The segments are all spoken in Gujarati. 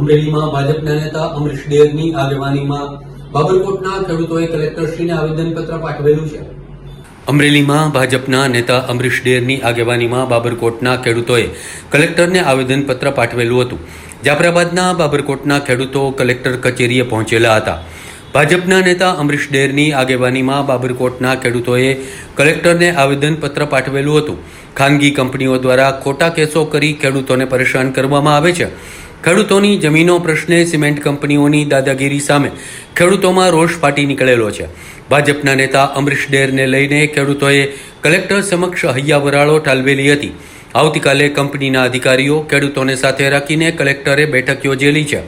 અમરેલીમાં ભાજપના નેતા અમરીશ ડેરની આગેવાનીમાં બાબરકોટના ખેડૂતોએ કલેક્ટરશ્રીને આવેદનપત્ર પાઠવેલું છે. અમરેલીમાં ભાજપના નેતા અમરીશ ડેરની આગેવાનીમાં બાબરકોટના ખેડૂતોએ કલેક્ટરને આવેદનપત્ર પાઠવેલું હતું. જાફરાબાદના બાબરકોટના ખેડૂતો કલેક્ટર કચેરીએ પહોંચેલા હતા. ભાજપના નેતા અમરીશ ડેરની આગેવાનીમાં બાબરકોટના ખેડૂતોએ કલેક્ટરને આવેદનપત્ર પાઠવેલું હતું. ખાનગી કંપનીઓ દ્વારા ખોટા કેસો કરી ખેડૂતોને પરેશાન કરવામાં આવે છે. ખેડૂતોની જમીનો પ્રશ્ને સિમેન્ટ કંપનીઓની દાદાગીરી સામે ખેડૂતોમાં રોષ ફાટી નીકળેલો છે. ભાજપના નેતા અમરીશ ડેરને લઈને ખેડૂતોએ કલેક્ટર સમક્ષ હૈયાવરાળો ઠાલવેલી હતી. આવતીકાલે કંપનીના અધિકારીઓ ખેડૂતોને સાથે રાખીને કલેક્ટરે બેઠક યોજેલી છે.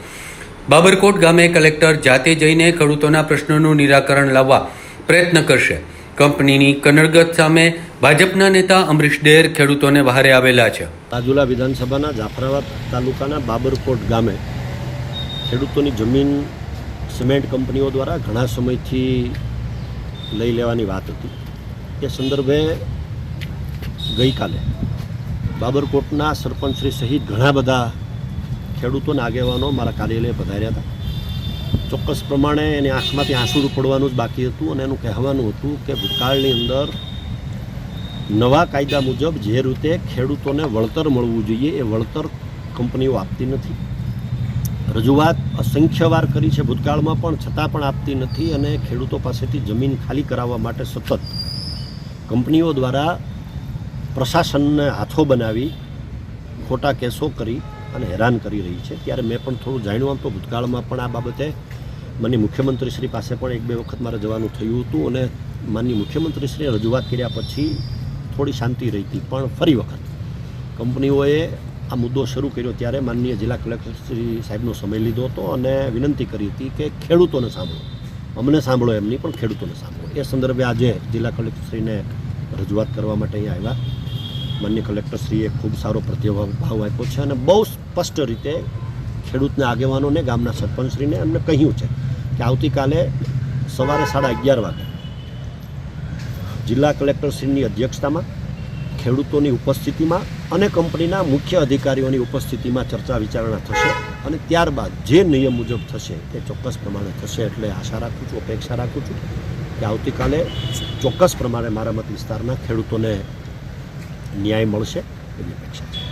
બાબરકોટ ગામે કલેક્ટર જાતે જઈને ખેડૂતોના પ્રશ્નોનું નિરાકરણ લાવવા પ્રયત્ન કરશે. કંપનીની કનડગત સામે ભાજપના નેતા અમરીશ ડેર ખેડૂતોને વહારે આવેલા છે. રાજુલા વિધાનસભાના જાફરાબાદ તાલુકાના બાબરકોટ ગામે ખેડૂતોની જમીન સિમેન્ટ કંપનીઓ દ્વારા ઘણા સમયથી લઈ લેવાની વાત હતી. એ સંદર્ભે ગઈકાલે બાબરકોટના સરપંચશ્રી સહિત ઘણા બધા ખેડૂતોના આગેવાનો મારા કાર્યાલયે પધાર્યા હતા. ચોક્કસ પ્રમાણે એની આંખમાંથી આંસુ પડવાનું જ બાકી હતું અને એનું કહેવાનું હતું કે ભૂતકાળની અંદર નવા કાયદા મુજબ જે રીતે ખેડૂતોને વળતર મળવું જોઈએ એ વળતર કંપનીઓ આપતી નથી. રજૂઆત અસંખ્ય વાર કરી છે ભૂતકાળમાં, પણ છતાં પણ આપતી નથી અને ખેડૂતો પાસેથી જમીન ખાલી કરાવવા માટે સતત કંપનીઓ દ્વારા પ્રશાસનને હાથો બનાવી ખોટા કેસો કરી અને હેરાન કરી રહી છે. ત્યારે મેં પણ થોડું જાણ્યું, આમ તો ભૂતકાળમાં પણ આ બાબતે માનની મુખ્યમંત્રીશ્રી પાસે પણ એક બે વખત મારે જવાનું થયું હતું અને માનની મુખ્યમંત્રીશ્રીએ રજૂઆત કર્યા પછી થોડી શાંતિ રહી હતી પણ ફરી વખત કંપનીઓએ આ મુદ્દો શરૂ કર્યો ત્યારે માનનીય જિલ્લા કલેક્ટર શ્રી સાહેબનો સમય લીધો હતો અને વિનંતી કરી હતી કે ખેડૂતોને સાંભળો. અમને સાંભળો એમની પણ ખેડૂતોને સાંભળો. એ સંદર્ભે આજે જિલ્લા કલેક્ટરશ્રીને રજૂઆત કરવા માટે અહીંયા આવ્યા. માન્ય કલેક્ટરશ્રીએ ખૂબ સારો પ્રતિભાવ ભાવ આપ્યો છે અને બહુ સ્પષ્ટ રીતે ખેડૂતના આગેવાનોને, ગામના સરપંચશ્રીને એમને કહ્યું છે કે આવતીકાલે સવારે સાડા અગિયાર વાગે જિલ્લા કલેક્ટરશ્રીની અધ્યક્ષતામાં, ખેડૂતોની ઉપસ્થિતિમાં અને કંપનીના મુખ્ય અધિકારીઓની ઉપસ્થિતિમાં ચર્ચા વિચારણા થશે અને ત્યારબાદ જે નિયમ મુજબ થશે તે ચોક્કસ પ્રમાણે થશે એટલે આશા રાખું છું, અપેક્ષા રાખું છું કે આવતીકાલે ચોક્કસ પ્રમાણે મારા મત વિસ્તારના ખેડૂતોને ન્યાય મળશે એવી અપેક્ષા છે.